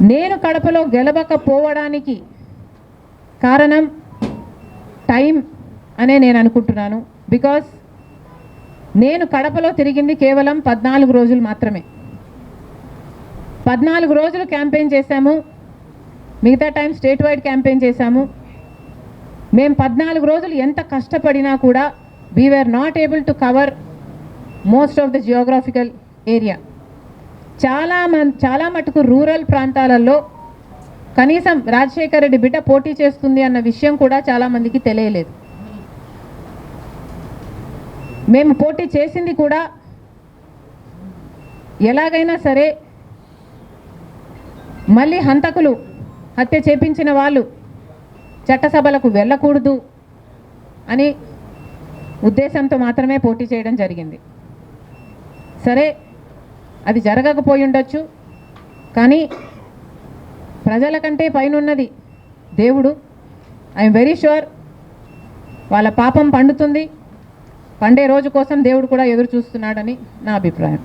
నేను కడపలో గెలవకపోవడానికి కారణం టైం అనే నేను అనుకుంటున్నాను. బికాస్ నేను కడపలో తిరిగింది కేవలం పద్నాలుగు రోజులు మాత్రమే. పద్నాలుగు రోజులు క్యాంపెయిన్ చేశాము. మిగతా టైం స్టేట్ వైడ్ క్యాంపెయిన్ చేశాము. మేము పద్నాలుగు రోజులు ఎంత కష్టపడినా కూడా we are not able to cover most of the geographical area చాలా మన్ చాలా మటుకు రూరల్ ప్రాంతాలలో కనీసం రాజశేఖర రెడ్డి బిడ్డ పోటీ చేస్తుంది అన్న విషయం కూడా చాలామందికి తెలియలేదు. మేము పోటీ చేసింది కూడా ఎలాగైనా సరే మళ్ళీ హంతకులు హత్య చేపించిన వాళ్ళు చట్టసభలకు వెళ్ళకూడదు అని ఉద్దేశంతో మాత్రమే పోటీ చేయడం జరిగింది. సరే అది జరగకపోయి ఉండొచ్చు. కానీ ప్రజల కంటే పైనున్నది దేవుడు. ఐఎమ్ వెరీ షూర్ వాళ్ళ పాపం పండుతుంది. పండే రోజు కోసం దేవుడు కూడా ఎదురు చూస్తున్నాడని నా అభిప్రాయం.